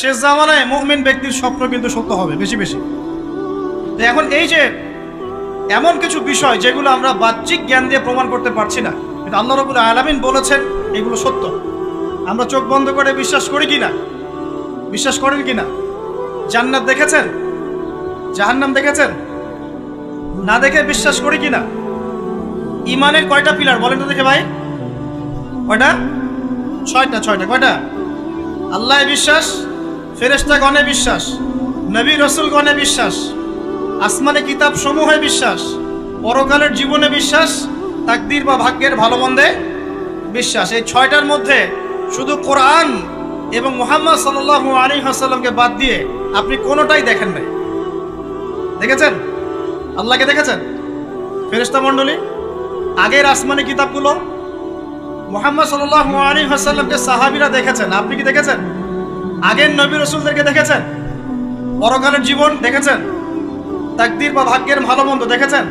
শেষ জামানায় মুমিন ব্যক্তির স্বপ্ন কিন্তু সত্য হবে, বেশি বেশি। এখন এই যে এমন কিছু বিষয় যেগুলো আমরা বাহ্যিক জ্ঞান দিয়ে প্রমাণ করতে পারছি না কিন্তু আল্লাহ রবুল আলামিন বলেছেন, এগুলো সত্য। আমরা চোখ বন্ধ করে বিশ্বাস করি কি না বিশ্বাস করেন কি না জান্নাত দেখেছেন? জাহান্নাম দেখেছেন? না দেখে বিশ্বাস করি কি না ইমানের কয়টা পিলার? বলেন তো দেখে ভাই। কয়টা? ছয়টা ছয়টা, কয়টা? আল্লাহ বিশ্বাস ফেরেস্তা গণে বিশ্বাস, নবী রসুল গণে বিশ্বাস, আসমানে কিতাব সমূহে বিশ্বাস, পরকালের জীবনে বিশ্বাস, তাকদির বা ভাগ্যের ভালো মন্দে বিশ্বাস। এই ছয়টার মধ্যে শুধু কোরআন এবং মোহাম্মদ সাল্লাহ আলী হাসাল্লামকে বাদ দিয়ে আপনি কোনোটাই দেখেন নাই। দেখেছেন? আল্লাহকে দেখেছেন? ফেরেস্তা মণ্ডলী, আগের আসমানি কিতাবগুলো মোহাম্মদ সাল্লাহ আলী হাসাল্লামকে সাহাবিরা দেখেছেন। আপনি কি দেখেছেন? আগের নবী রসুলদেরকে দেখেছেন? পরকালের জীবন দেখেছেন? তাকদির বা ভাগ্যের ভালো মন্দ দেখেছেন?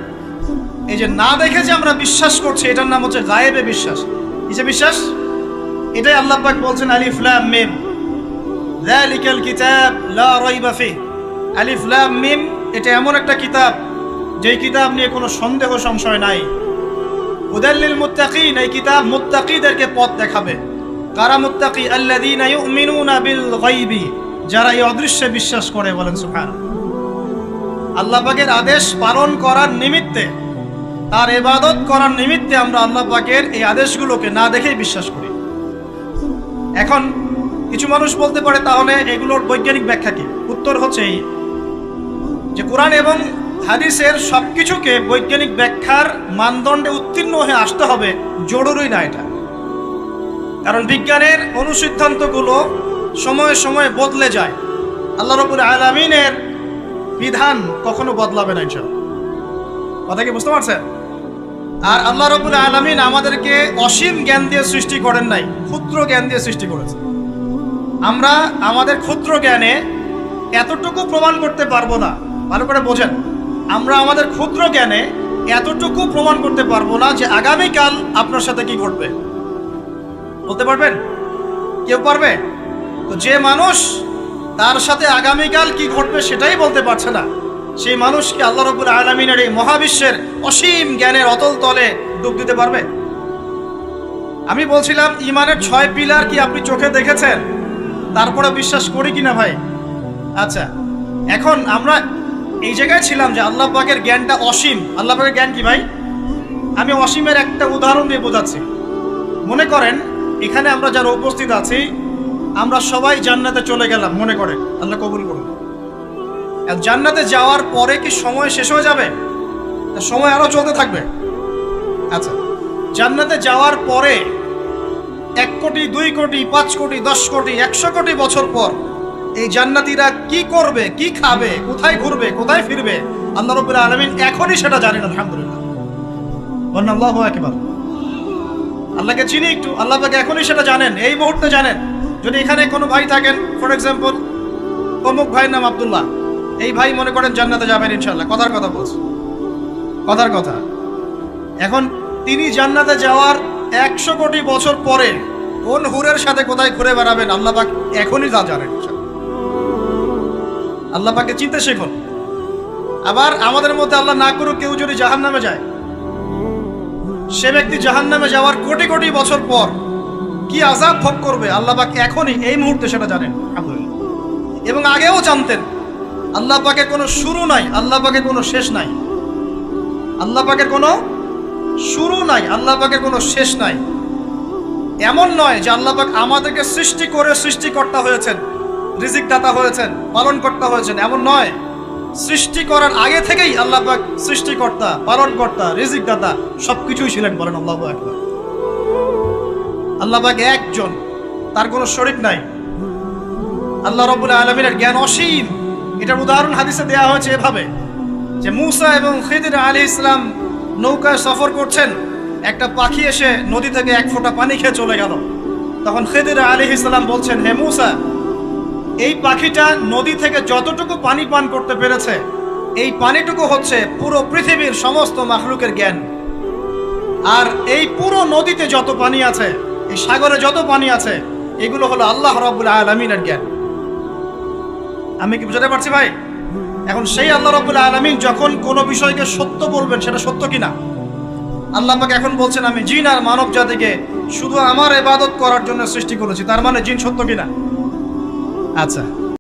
এই যে না দেখে যে আমরা বিশ্বাস করছি, এটার নাম হচ্ছে গায়েবে বিশ্বাস। কিসে বিশ্বাস? এটাই আল্লাহ পাক বলছেন, আলিফ, লাম, মিম। যালিকাল কিতাব লা রাইবা ফি আলিফ, লাম, মিম, এটা এমন একটা কিতাব, যেই কিতাব নিয়ে কোনো সন্দেহ, সংশয় নাই। হুদাল্লিল মুত্তাকিন, এই কিতাব মুত্তাকিদেরকে পথ দেখাবে। কারা মুত্তাকি আল্লাযীনা ইউমিনুনা বিল গায়বি? যারা এই অদৃশ্যে বিশ্বাস করে বলেন সুবহান আল্লাহ আদেশ পালন করার নিমিত্তে, তার ইবাদত করার নিমিত্তে আমরা আল্লাহ পাকের এই আদেশগুলোকে না দেখেই বিশ্বাস করি। এখন কিছু মানুষ বলতে পারে, তাহলে এগুলোর বৈজ্ঞানিক ব্যাখ্যা কি? উত্তর হচ্ছে এই, যে কোরআন এবং হাদিসের সবকিছুকে বৈজ্ঞানিক ব্যাখ্যার মানদণ্ডে উত্তীর্ণ হয়ে আসতে হবে। জরুরি না এটা। কারণ বিজ্ঞানের অনুসিদ্ধান্তগুলো সময়ে সময়ে বদলে যায়। আল্লাহ রবুল আলমিনের বিধান কখনো বদলাবে না ইনশাল কথা কি বুঝতে পারছেন? আর আল্লাহ রবুল আলমিন আমাদেরকে অসীম জ্ঞান দিয়ে সৃষ্টি করেন নাই, ক্ষুদ্র জ্ঞান দিয়ে সৃষ্টি করেছে। আমরা আমাদের ক্ষুদ্র জ্ঞানে এতটুকু প্রমাণ করতে পারব না, ভালো করে বোঝেন। আমরা আমাদের ক্ষুদ্র জ্ঞানে এতটুকু প্রমাণ করতে পারব না যে আগামীকাল আপনার সাথে কি ঘটবে। বলতে পারবেন? কেউ পারবে? তো যে মানুষ তার সাথে আগামীকাল কি ঘটবে সেটাই বলতে পারছে না। সেই মানুষকে আল্লাহ রবুল আলমিনের এই মহাবিশ্বের অসীম জ্ঞানের অতল তলে ডুব দিতে পারবে? আমি বলছিলাম, ইমানের ছয় পিলার কি আপনি চোখে দেখেছেন? তারপরে বিশ্বাস করি কিনা ভাই? আচ্ছা এখন আমরা এই জায়গায় ছিলাম যে আল্লাহ পাকের জ্ঞানটা অসীম। আল্লাহ পাকের জ্ঞান কি ভাই? আমি অসীমের একটা উদাহরণ দিয়ে বোঝাচ্ছি। মনে করেন এখানে আমরা যারা উপস্থিত আছি, আমরা সবাই জান্নাতে চলে গেলাম, মনে করে। আল্লাহ কবুল করুন। জান্নাতে যাওয়ার পরে কি সময় শেষ হয়ে যাবে? সময় আরও চলতে থাকবে। আচ্ছা জান্নাতে যাওয়ার পরে এক কোটি, দুই কোটি, পাঁচ কোটি, দশ কোটি, একশো কোটি বছর পর এই জান্নাতীরা কি করবে, কি খাবে, কোথায় ঘুরবে, কোথায় ফিরবে, আল্লাহ রবুল আলমিন এখনই সেটা জানেন, আলহামদুলিল্লাহ। আল্লাহ একবার আল্লাহকে চিনি একটু। আল্লাহ এখনই সেটা জানেন, এই মুহূর্তে জানেন। যদি এখানে কোনো ভাই থাকেন ফর এক্সাম্পল অমুক ভাইয়ের নাম আবদুল্লাহ, এই ভাই মনে করেন জান্নাতে যাবেন ইনশাল্লাহ কথার কথা বলছে। কথার কথা। এখন তিনি জান্নাতে যাওয়ার একশো কোটি বছর পরে কোন হুরের সাথে কোথায় ঘুরে বেড়াবেন, আল্লাহ পাক এখনই তা জানেন আল্লাহ পাকে চিনতে শেখুন। আবার আমাদের মধ্যে আল্লাহ না করুক, কেউ যদি জাহান নামে যায় সে ব্যক্তি জাহান নামে যাওয়ার কোটি কোটি বছর পর কি আজাব ভোগ করবে? আল্লাহ পাক এখনই এই মুহূর্তে সেটা জানেন। এবং আগেও জানতেন, আল্লাহ পাকে কোনো শুরু নাই, আল্লাহ পাকে কোনো শেষ নাই। আল্লাহ পাকে কোনো শুরু নাই, আল্লাহ পাকে কোনো শেষ নাই। এমন নয় যে আল্লাহ পাক আমাদেরকে সৃষ্টি করে সৃষ্টিকর্তা হয়েছেন রিজিক দাতা হয়েছেন, পালনকর্তা হয়েছেন, এমন নয়। সৃষ্টি করার আগে থেকেই আল্লাহ পাক সৃষ্টিকর্তা, পালনকর্তা রিজিক দাতা সবকিছুই ছিলেন বলেন আল্লাহ একবার আল্লাহ পাক একজন, তার কোনো শরীক নাই। আল্লাহ রবুল আলমিনের জ্ঞান অসীম। এটার উদাহরণ হাদিসে দেওয়া হয়েছে এভাবে যে মুসা এবং খিদির আলী ইসলাম নৌকায় সফর করছেন, একটা পাখি এসে নদী থেকে এক ফোঁটা পানি খেয়ে চলে গেল। তখন খিদির আলী ইসলাম বলছেন, হে মুসা এই পাখিটা নদী থেকে যতটুকু পানি পান করতে পেরেছে, এই পানিটুকু হচ্ছে পুরো পৃথিবীর সমস্ত মাখলুকের জ্ঞান। আর এই পুরো নদীতে যত পানি আছে, এই সাগরে যত পানি আছে, এগুলো হলো আল্লাহ রাবুল আলমিনের জ্ঞান। আমি কি বুঝাতে পারছি ভাই? এখন সেই আল্লাহ রবুল আলমিন যখন কোনো বিষয়কে সত্য বলবেন, সেটা সত্য কিনা? আল্লাহ পাক এখন বলছেন, আমি জিন আর মানব জাতিকে শুধু আমার এবাদত করার জন্য সৃষ্টি করেছি, তার মানে জিন সত্য কিনা? আচ্ছা